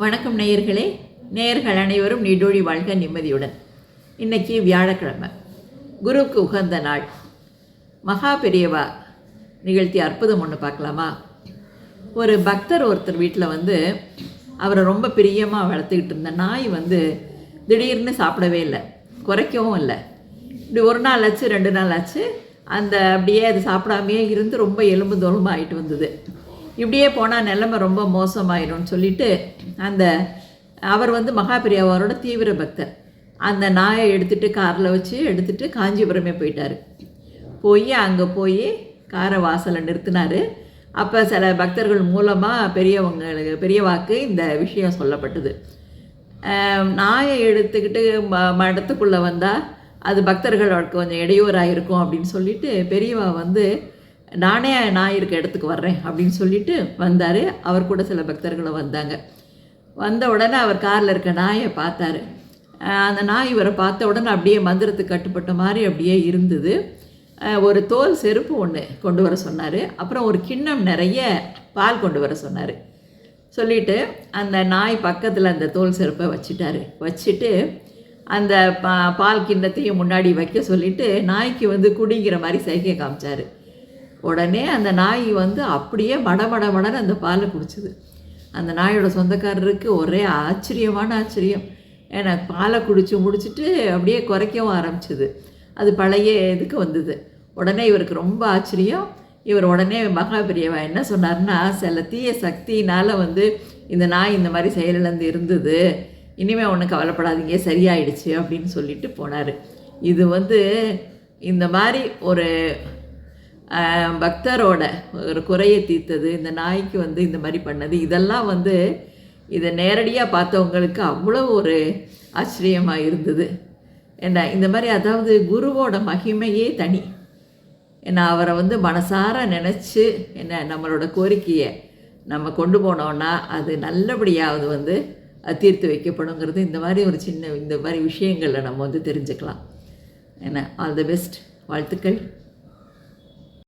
வணக்கம் நேயர்களே. நேயர்கள் அனைவரும் நீடோழி வாழ்க நிம்மதியுடன். இன்றைக்கி வியாழக்கிழமை. குருவுக்கு உகந்த நாள். மகா பெரியவா நிகழ்த்திய அற்புதம் ஒன்று பார்க்கலாமா? ஒரு பக்தர் ஒருத்தர் வீட்டில் வந்து அவரை ரொம்ப பிரியமாக வளர்த்துக்கிட்டு இருந்த நாய் வந்து திடீர்னு சாப்பிடவே இல்லை. குறைக்கவும் இல்லை. இப்படி ஒரு நாள் ஆச்சு ரெண்டு நாள் ஆச்சு. அந்த அப்படியே அது சாப்பிடாமையே இருந்து ரொம்ப எலும்பு தோலுமா ஆகிட்டு வந்தது. இப்படியே போனால் நிலைமை ரொம்ப மோசமாயிரும்னு சொல்லிட்டு அந்த அவர் வந்து மகாபிரியாவாரோட தீவிர பக்தர். அந்த நாயை எடுத்துகிட்டு காரில் வச்சு எடுத்துகிட்டு காஞ்சிபுரமே போயிட்டார். போய் அங்கே போய் காரை வாசலை நிறுத்தினார். அப்போ சில பக்தர்கள் மூலமாக பெரியவங்களுக்கு பெரியவாக்கு இந்த விஷயம் சொல்லப்பட்டது. நாயை எடுத்துக்கிட்டு ம மடத்துக்குள்ளே வந்தால் அது பக்தர்களுக்கு கொஞ்சம் இடையூறாக இருக்கும் அப்படின்னு சொல்லிட்டு பெரியவா வந்து நானே நாய் இருக்க இடத்துக்கு வர்றேன் அப்படின்னு சொல்லிட்டு வந்தார். அவர் கூட சில பக்தர்களும் வந்தாங்க. வந்த உடனே அவர் காரில் இருக்க நாயை பார்த்தாரு. அந்த நாய் இவரை பார்த்த உடனே அப்படியே மந்திரத்துக்கு கட்டுப்பட்ட மாதிரி அப்படியே இருந்தது. ஒரு தோல் செருப்பு ஒன்று கொண்டு வர சொன்னார். அப்புறம் ஒரு கிண்ணம் நிறைய பால் கொண்டு வர சொன்னார். சொல்லிட்டு அந்த நாய் பக்கத்தில் அந்த தோல் செருப்பை வச்சிட்டாரு. வச்சுட்டு அந்த பா பால் கிண்ணத்தையும் முன்னாடி வைக்க சொல்லிவிட்டு நாய்க்கு வந்து குடிங்கிற மாதிரி சைகை காமிச்சார். உடனே அந்த நாய் வந்து அப்படியே மட மட மடன்னு அந்த பாலை குடிச்சுது. அந்த நாயோட சொந்தக்காரருக்கு ஒரே ஆச்சரியமான ஆச்சரியம். ஏன்னா பாலை குடித்து முடிச்சிட்டு அப்படியே குறைக்கவும் ஆரம்பிச்சுது. அது பழைய இதுக்கு வந்தது. உடனே இவருக்கு ரொம்ப ஆச்சரியம். இவர் உடனே மகாபிரியவா என்ன சொன்னார்னா சில தீய சக்தியினால் வந்து இந்த நாய் இந்த மாதிரி செயலிழந்து இருந்தது. இனிமேல் ஒன்றும் கவலைப்படாதீங்க சரியாயிடுச்சு அப்படின்னு சொல்லிட்டு போனார். இது வந்து இந்த மாதிரி ஒரு பக்தரோட ஒரு குறையை தீர்த்தது இந்த நாய்க்கு வந்து இந்த மாதிரி பண்ணது இதெல்லாம் வந்து இதை நேரடியாக பார்த்தவங்களுக்கு அவ்வளோ ஒரு ஆச்சரியமாக இருந்தது. என்ன இந்த மாதிரி அதாவது குருவோட மகிமையே தனி. என்ன அவரை வந்து மனசார நினச்சி என்ன நம்மளோட கோரிக்கையை நம்ம கொண்டு போனோன்னா அது நல்லபடியாவது வந்து தீர்த்து வைக்கப்படுங்கிறது இந்த மாதிரி ஒரு சின்ன இந்த மாதிரி விஷயங்களில் நம்ம வந்து தெரிஞ்சுக்கலாம். என்ன ஆல் தி பெஸ்ட் வாழ்த்துக்கள்.